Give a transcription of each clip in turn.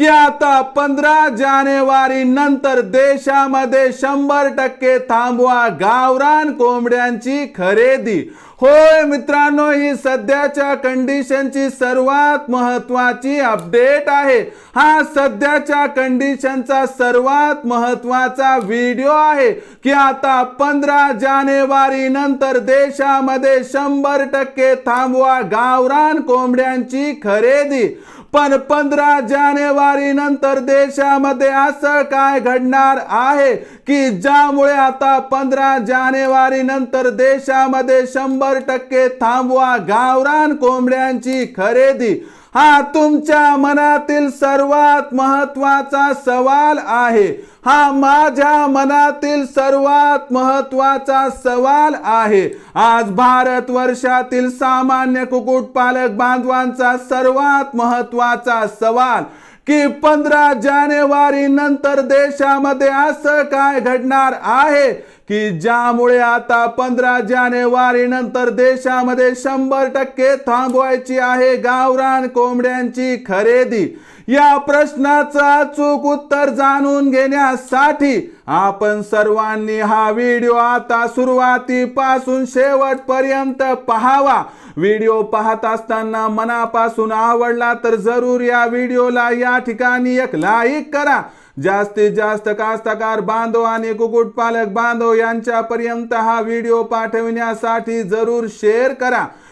की आता पंधरा जानेवारी नंतर देशामध्ये शंभर टक्के थांबवा गावरान कोंबड्यांची खरेदी. होय मित्रांनो ही सध्याच्या कंडिशनची सर्वात महत्वाची अपडेट आहे. हा सध्याच्या कंडिशनचा सर्वात महत्त्वाचा व्हिडिओ आहे की आता पंधरा जानेवारी नंतर देशामध्ये शंभर टक्के थांबवा गावरान कोंबड्यांची खरेदी. पण पंधरा जानेवारी नंतर देशामध्ये असं काय घडणार आहे की ज्यामुळे आता पंधरा जानेवारी नंतर देशामध्ये शंभर टक्के थांबवा गावरान कोंबड्यांची खरेदी? हा तुमच्या मनातील सर्वात महत्त्वाचा सवाल आहे. हा माझ्या मनातील सर्वात महत्त्वाचा सवाल आहे. आज भारत वर्षातील सामान्य कुक्कुटपालक बांधवांचा सर्वात महत्त्वाचा सवाल की पंधरा जानेवारी नंतर देशामध्ये असं काय घडणार आहे? की ज्यामुळे आता पंधरा जानेवारी नंतर देशामध्ये शंभर टक्के थांबवायची आहे गावरान कोंबड्यांची खरेदी. या प्रश्नाचं अचूक उत्तर जाणून घेण्यासाठी आपण सर्वांनी हा व्हिडिओ आता सुरुवातीपासून शेवटपर्यंत पहावा. व्हिडिओ पाहत असताना मनापासून आवडला तर जरूर या व्हिडिओला या ठिकाणी एक लाईक करा. जास्तीत जास्त कास्तकार बांधव आणि कुक्कुटपालक बांधव यांच्यापर्यंत हा व्हिडिओ पाठविण्यासाठी जरूर शेअर करा.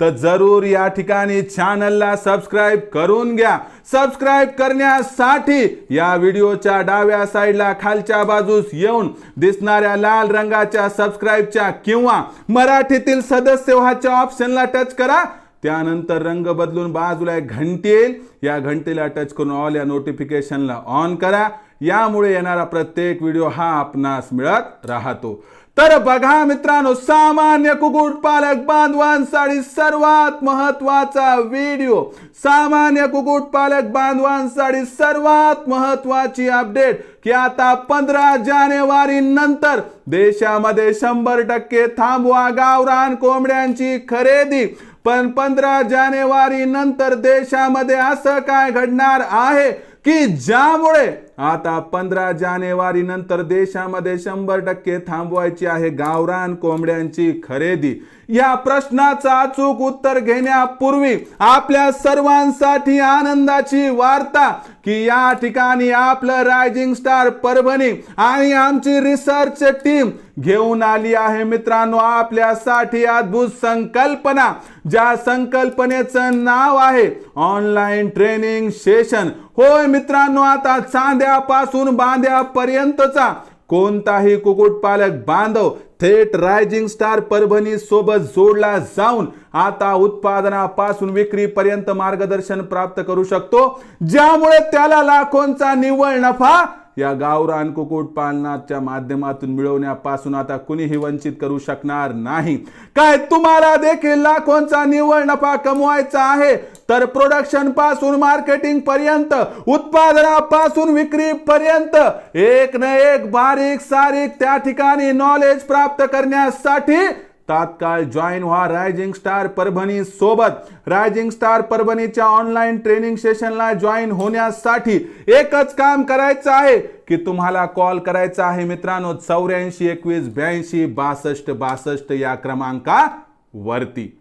तर जरूर या ठिकाणी चॅनलला सबस्क्राईब करून घ्या. सबस्क्राईब करण्यासाठी या व्हिडिओच्या डाव्या साईडला खालच्या बाजूस येऊन दिसणाऱ्या लाल रंगाच्या सबस्क्राईबच्या किंवा मराठीतील सदस्य व्हाच्या ऑप्शनला टच करा. त्यानंतर रंग बदलून बाजूला एक घंटी येईल. या घंटीला टच करून ऑल या नोटिफिकेशनला ऑन करा. यामुळे येणारा प्रत्येक व्हिडिओ हा आपणास मिळत राहतो. तर बघा मित्रांनो सामान्य कुक्कुटपालक बांधवांसाठी सर्वात महत्त्वाचा व्हिडिओ. सामान्य कुक्कुटपालक बांधवांसाठी सर्वात महत्वाची अपडेट की आता पंधरा जानेवारी नंतर देशामध्ये शंभर टक्के थांबवा गावरान कोंबड्यांची खरेदी. पण पंधरा जानेवारी नंतर देशामध्ये असं काय घडणार आहे? की ज्यामुळे आता पंधरा जानेवारी नंतर देशामध्ये शंभर टक्के थांबवायची आहे गावरान कोंबड्यांची खरेदी. या प्रश्नाचं अचूक उत्तर घेण्यापूर्वी आपल्या सर्वांसाठी आनंदाची वार्ता की या ठिकाणी आपलं रायझिंग स्टार परभणी आणि आमची रिसर्च टीम घेऊन आली आहे मित्रांनो आपल्यासाठी अद्भुत संकल्पना. ज्या संकल्पनेचं नाव आहे ऑनलाईन ट्रेनिंग सेशन होय मित्रांनो आता चांद्यापासून बांध्यापर्यंतचा कोणताही कुक्कुटपालक बांधव थेट रायझिंग स्टार परभणी सोबत जोडला जाऊन आता उत्पादनापासून विक्रीपर्यंत मार्गदर्शन प्राप्त करू शकतो. ज्यामुळे त्याला लाखोंचा निव्वळ नफा या गावरान कुकुट पालनाच्या माध्यमातून मिळवण्यापासून आता कुणीही वंचित करू शकणार नाही. काय तुम्हाला देखील लाखोंचा निव्वळ नफा कमवायचा आहे? तर प्रोडक्शनपासून मार्केटिंग पर्यंत उत्पादनापासून विक्री पर्यंत एक न एक बारीक सारीक त्या ठिकाणी नॉलेज प्राप्त करण्यासाठी तात्काळ जॉईन व्हा रायझिंग स्टार परभणी सोबत. रायझिंग स्टार परभणीच्या ऑनलाईन ट्रेनिंग सेशनला जॉईन होण्यासाठी एकच काम करायचं आहे की तुम्हाला कॉल करायचा आहे मित्रांनो चौऱ्याऐंशी एकवीस ब्याऐंशी बासष्ट बासष्ट या क्रमांकावरती.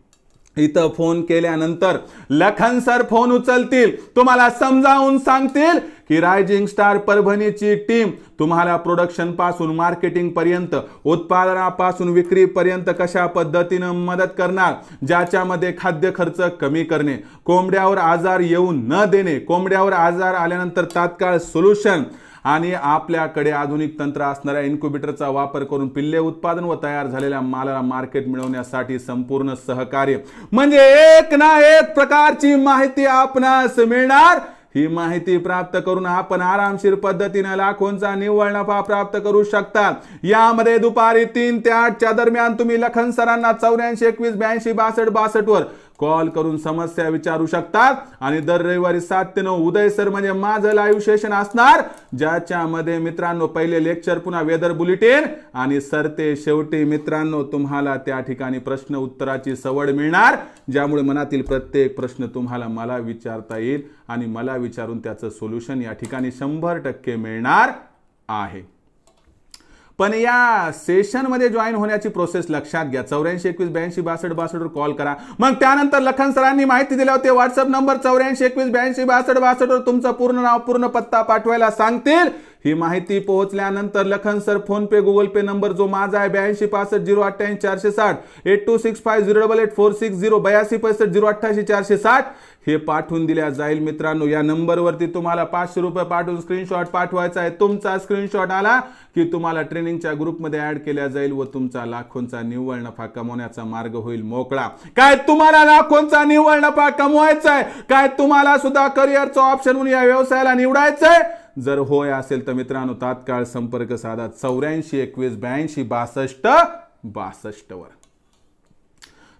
इथं फोन केल्यानंतर लखन सर फोन उचलतील. तुम्हाला समजावून सांगतील की रायझिंग स्टार परभणीची टीम तुम्हाला प्रोडक्शनपासून मार्केटिंग पर्यंत उत्पादनापासून विक्री पर्यंत कशा पद्धतीनं मदत करणार ज्याच्यामध्ये खाद्य खर्च कमी करणे कोंबड्यावर आजार येऊ न देणे कोंबड्यावर आजार आल्यानंतर तात्काळ सोल्युशन आणि आपल्याकडे आधुनिक तंत्र असणाऱ्या इन्क्युबेटरचा वापर करून पिल्ले उत्पादन व तयार झालेल्या मालाला मार्केट मिळवण्यासाठी संपूर्ण सहकार्य. म्हणजे एक ना एक प्रकारची माहिती आपणास मिळणार. ही माहिती प्राप्त करून आपण आरामशीर पद्धतीने लाखोंचा निव्वळ नफा प्राप्त करू शकता. यामध्ये दुपारी तीन ते आठच्या दरम्यान तुम्ही लखन सरांना चौऱ्याऐंशी एकवीस ब्याऐंशी बासष्ट बासष्ट वर कॉल करून समस्या विचारू शकतात. आणि दर रविवारी सात ते नऊ उदय सर म्हणजे माझं लाईव्ह सेशन असणार ज्याच्यामध्ये मित्रांनो पहिले लेक्चर पुन्हा वेदर बुलेटिन आणि सरते शेवटी मित्रांनो तुम्हाला त्या ठिकाणी प्रश्न उत्तराची सवड मिळणार ज्यामुळे मनातील प्रत्येक प्रश्न तुम्हाला मला विचारता येईल आणि मला विचारून त्याचं सोल्युशन या ठिकाणी शंभर टक्के मिळणार आहे. पण या सेशनमध्ये जॉईन होण्याची प्रोसेस लक्षात घ्या. चौऱ्याऐंशी एकवीस ब्याऐंशी बासष्ट बासष्टवर कॉल करा. मग त्यानंतर लखन सरांनी माहिती दिल्यावर ते व्हॉट्सअप नंबर चौऱ्याऐंशी एकवीस ब्याऐंशी बासष्ट बासष्टवर तुमचं पूर्ण नाव पूर्ण पत्ता पाठवायला सांगतील. ही माहिती पोहोचल्यानंतर Lakhan sir PhonePe Google Pay number जो माझा आहे ब्याऐंशी पासष्ट झिरो अठ्ठ्याऐंशी चारशे साठ eight two six five zero double eight four six zero बयासी पैसष्ट झिरो अठ्ठ्याऐंशी चारशे साठ हे पाठवून दिल्या जाईल मित्रांनो. या नंबरवरती तुम्हाला पाचशे रुपये पाठवून स्क्रीनशॉट पाठवायचा आहे. तुमचा स्क्रीनशॉट आला की तुम्हाला ट्रेनिंगच्या ग्रुपमध्ये ऍड केल्या जाईल व तुमचा लाखोंचा निव्वळ नफा कमवण्याचा मार्ग होईल मोकळा. काय तुम्हाला लाखोंचा निव्वळ नफा कमवायचा आहे? काय तुम्हाला सुद्धा करिअरचं ऑप्शन म्हणून या व्यवसायाला निवडायचं आहे? जर होय असेल तर मित्रांनो तात्काळ संपर्क साधा. चौऱ्याऐंशी एकवीस ब्याऐंशी बासष्ट बासष्ट वर.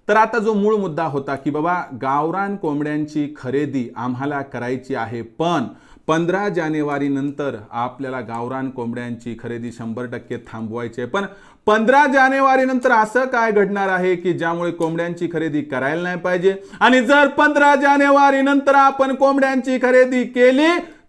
तर आता जो मूळ मुद्दा होता की बाबा गावरान कोंबड्यांची खरेदी आम्हाला करायची आहे पण पंधरा जानेवारी नंतर आपल्याला गावरान कोंबड्यांची खरेदी शंभर टक्के थांबवायची आहे. पण पंधरा जानेवारी नंतर असं काय घडणार आहे की ज्यामुळे कोंबड्यांची खरेदी करायला नाही पाहिजे? आणि जर पंधरा जानेवारी नंतर आपण कोंबड्यांची खरेदी केली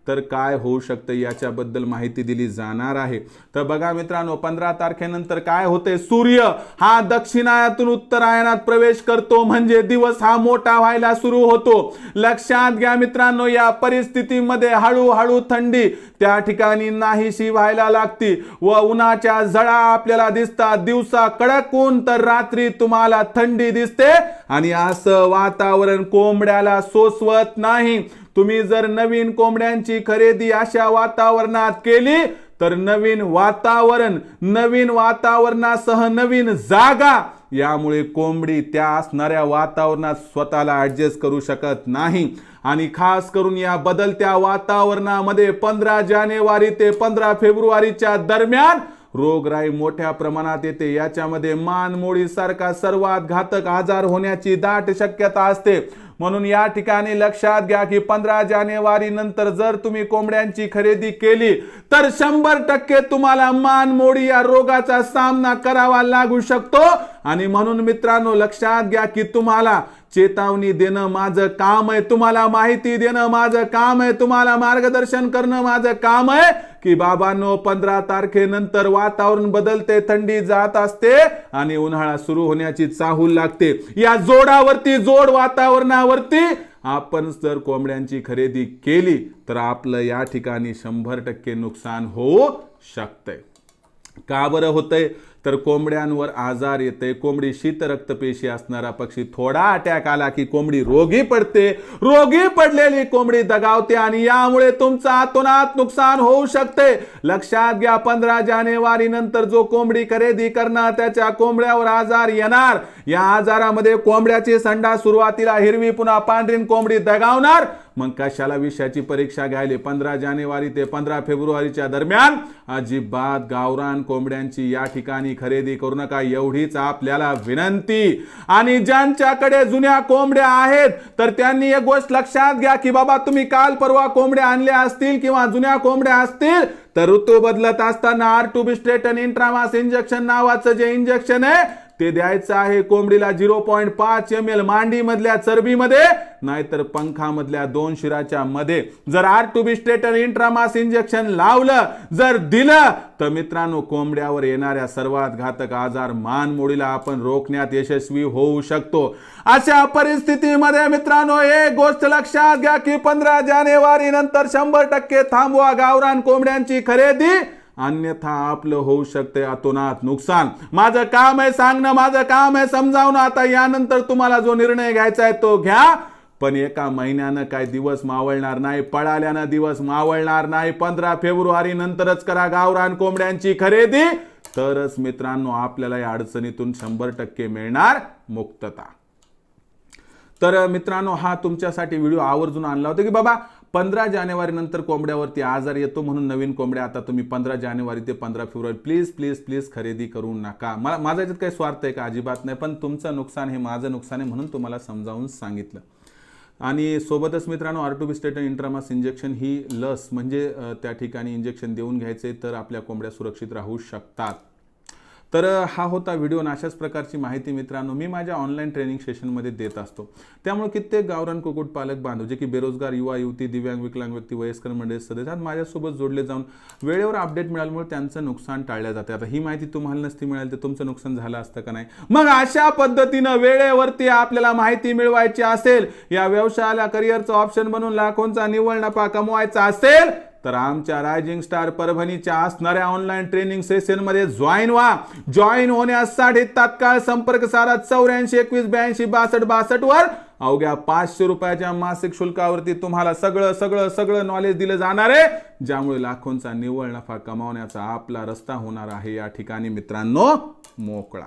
तर काय होऊ शकतं याच्याबद्दल माहिती दिली जाणार आहे. तर बघा मित्रांनो पंधरा तारखेनंतर काय होते सूर्य हा दक्षिणायातून उत्तरायणात प्रवेश करतो. म्हणजे दिवस हा मोठा व्हायला सुरू होतो. लक्षात घ्या मित्रांनो या परिस्थितीमध्ये हळूहळू थंडी त्या ठिकाणी नाहीशी व्हायला लागती. व उन्हाच्या झळा आपल्याला दिसतात. दिवसा कडक ऊन तर रात्री तुम्हाला थंडी दिसते. आणि असं वातावरण कोंबड्याला सोसवत नाही. तुम्ही जर नवीन कोंबड्यांची खरेदी अशा वातावरणात केली तर नवीन वातावरण नवीन वातावरणासह नवीन जागा. यामुळे कोंबडी त्या असणाऱ्या वातावरणात स्वतःला ॲडजस्ट करू शकत नाही. आणि खास करून या बदलत्या वातावरणामध्ये पंधरा जानेवारी ते पंधरा फेब्रुवारीच्या दरम्यान रोगराई मोठ्या प्रमाणात येते. याच्यामध्ये मानमोळी सारखा सर्वात घातक आजार होण्याची दाट शक्यता असते. म्हणून या ठिकाणी लक्षात घ्या की पंधरा जानेवारी नंतर जर तुम्ही कोंबड्यांची खरेदी केली तर शंभर टक्के तुम्हाला मानमोडी या रोगाचा सामना करावा लागू शकतो. आणि म्हणून मित्रांनो लक्षात घ्या की तुम्हाला चेतावणी देणं माझं काम आहे. तुम्हाला माहिती देणं माझं काम आहे. तुम्हाला मार्गदर्शन करणं माझं काम आहे. की बाबांनो पंधरा तारखेनंतर वातावरण बदलते थंडी जात असते आणि उन्हाळा सुरू होण्याची चाहूल लागते. या जोडावरती जोड वातावरणावरती आपण जर कोंबड्यांची खरेदी केली तर आपलं या ठिकाणी शंभर टक्के नुकसान होऊ शकतंय. का बरं होतंय? तर कोंबड्यांवर आजार येते कोंबडी शीत रक्तपेशी असणारा पक्षी थोडा अटॅक आला की कोंबडी रोगी पडते. रोगी पडलेली कोंबडी दगावते आणि यामुळे तुमचं आतोनात नुकसान होऊ शकते. लक्षात घ्या पंधरा जानेवारी नंतर जो कोंबडी खरेदी करणार त्याच्या कोंबड्यावर आजार येणार. या आजारामध्ये कोंबड्याची संडा सुरुवातीला हिरवी पुन्हा पांढरी कोंबडी दगावणार. मग कशाला विषयाची परीक्षा घ्यायली? पंधरा जानेवारी ते पंधरा फेब्रुवारीच्या दरम्यान अजिबात गावरान कोंबड्यांची या ठिकाणी खरेदी करू नका एवढीच आपल्याला विनंती. आणि ज्यांच्याकडे जुन्या कोंबड्या आहेत तर त्यांनी एक गोष्ट लक्षात घ्या की बाबा तुम्ही काल परवा कोंबड्या आणल्या असतील किंवा जुन्या कोंबड्या असतील तर ऋतू बदलत असताना आर टू बी स्ट्रेटन इंट्रामास इंजेक्शन नावाचं जे इंजेक्शन आहे ते द्यायचं आहे कोंबडीला झिरो पॉईंट पाच एम एल मांडीमधल्या चरबीमध्ये नाहीतर पंखामधल्या दोन शिराच्या मध्ये. जर आर टू बी स्टेटर इंट्रामास इंजेक्शन लावलं जर दिलं तर मित्रांनो कोंबड्यावर येणाऱ्या सर्वात घातक आजार मानमोडीला आपण रोखण्यात यशस्वी होऊ शकतो. अशा परिस्थितीमध्ये मित्रांनो एक गोष्ट लक्षात घ्या की पंधरा जानेवारी नंतर शंभर टक्के थांबवा गावरान कोंबड्यांची खरेदी. अन्यथा आपलं होऊ शकते अतोनात नुकसान. माझं काम आहे सांगणं माझं काम आहे समजावणं. आता यानंतर तुम्हाला जो निर्णय घ्यायचा आहे तो घ्या. पण एका महिन्यानं काय दिवस मावळणार नाही पळाल्यानं दिवस मावळणार नाही. पंधरा फेब्रुवारी नंतरच करा गावरान कोंबड्यांची खरेदी. तरच मित्रांनो आपल्याला या अडचणीतून शंभर टक्के मिळणार मुक्तता. तर मित्रांनो हा तुमच्यासाठी व्हिडिओ आवर्जून आणला होता की बाबा पंधरा जानेवारीनंतर कोंबड्यावरती आजार येतो म्हणून नवीन कोंबड्या आता तुम्ही पंधरा जानेवारी ते पंधरा फेब्रुवारी प्लीज प्लीज प्लीज खरेदी करू नका. मला माझा याच्यात काही स्वार्थ आहे का? अजिबात नाही पण तुमचं नुकसान हे माझं नुकसान आहे म्हणून तुम्हाला समजावून सांगितलं. आणि सोबतच मित्रांनो आर टू बी स्टेटन इंट्रामास इंजेक्शन ही लस म्हणजे त्या ठिकाणी इंजेक्शन देऊन घ्यायचे तर आपल्या कोंबड्या सुरक्षित राहू शकतात. तर हा होता व्हिडिओ आणि अशाच प्रकारची माहिती मित्रांनो मी माझ्या ऑनलाईन ट्रेनिंग सेशनमध्ये देत असतो. त्यामुळे कित्येक गावरान कुक्कुटपालक बांधव जे की बेरोजगार युवा युवती दिव्यांग विकलांग व्यक्ती वयस्कर मंडळी सदस्य माझ्यासोबत जोडले जाऊन वेळेवर अपडेट मिळाल्यामुळे त्यांचं नुकसान टाळलं जाते. आता ही माहिती तुम्हाला नसती मिळाली तर तुमचं नुकसान झालं असतं का नाही? मग अशा पद्धतीनं वेळेवरती आपल्याला माहिती मिळवायची असेल या व्यवसायाला करिअरचं ऑप्शन बनवून लाखोंचा निवळ नफा कमवायचा असेल तर आमच्या रायझिंग स्टार परभणीच्या असणाऱ्या ऑनलाईन ट्रेनिंग सेशनमध्ये जॉईन व्हा. जॉईन होण्यासाठी तात्काळ संपर्क साधा. चौऱ्याऐंशी एकवीस ब्याऐंशी बासष्ट बासष्ट वर अवघ्या पाचशे रुपयाच्या मासिक शुल्कावरती तुम्हाला सगळं सगळं सगळं नॉलेज दिलं जाणार आहे. ज्यामुळे लाखोंचा निव्वळ नफा कमावण्याचा आपला रस्ता होणार आहे. या ठिकाणी मित्रांनो मोकळा.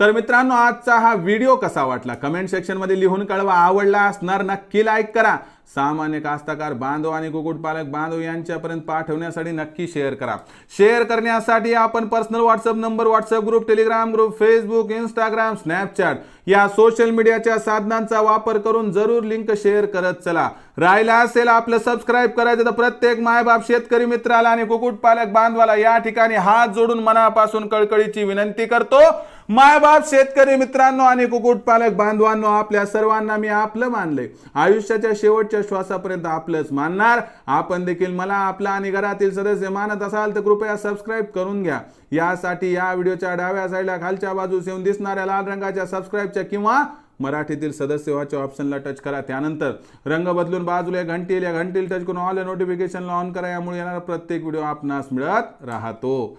तर मित्रांनो आजचा हा व्हिडिओ कसा वाटला? कमेंट सेक्शनमध्ये लिहून कळवा. आवडला असणार नक्की लाईक करा. सामान्य कास्तकार बांधव आणि कुक्कुटपालक बांधव यांच्यापर्यंत पाठवण्यासाठी नक्की शेअर करा. शेअर करण्यासाठी आपण personal WhatsApp number WhatsApp group Telegram group Facebook Instagram Snapchat या सोशल मीडियाच्या साधनांचा वापर करून जरूर लिंक शेअर करत चला. राहिला असेल आपलं सबस्क्राईब करायचं तर प्रत्येक मायबाप शेतकरी मित्राला आणि कुक्कुटपालक बांधवाला या ठिकाणी हात जोडून मनापासून कळकळीची विनंती करतो. मायबाप शेतकरी मित्रांनो आणि कुक्कुटपालक बांधवांनो आपल्या सर्वांना मी आपलं मानलंय आयुष्याच्या शेवटच्या श्वासापर्यंत आपलंच मानणार. आपण देखील मला आपला आणि घरातील सदस्य मानत असाल तर कृपया सबस्क्राईब करून घ्या. यासाठी या व्हिडिओच्या डाव्या साईडला खालच्या बाजूस येऊन दिसणाऱ्या लाल रंगाच्या सबस्क्राईबच्या किंवा मराठीतील सदस्य व्हाच्या ऑप्शनला टच करा. त्यानंतर रंग बदलून बाजूला एक या घंटीला टच करून ऑल नोटिफिकेशनला ऑन करा. यामुळे येणारा प्रत्येक व्हिडिओ आपणास मिळत राहतो.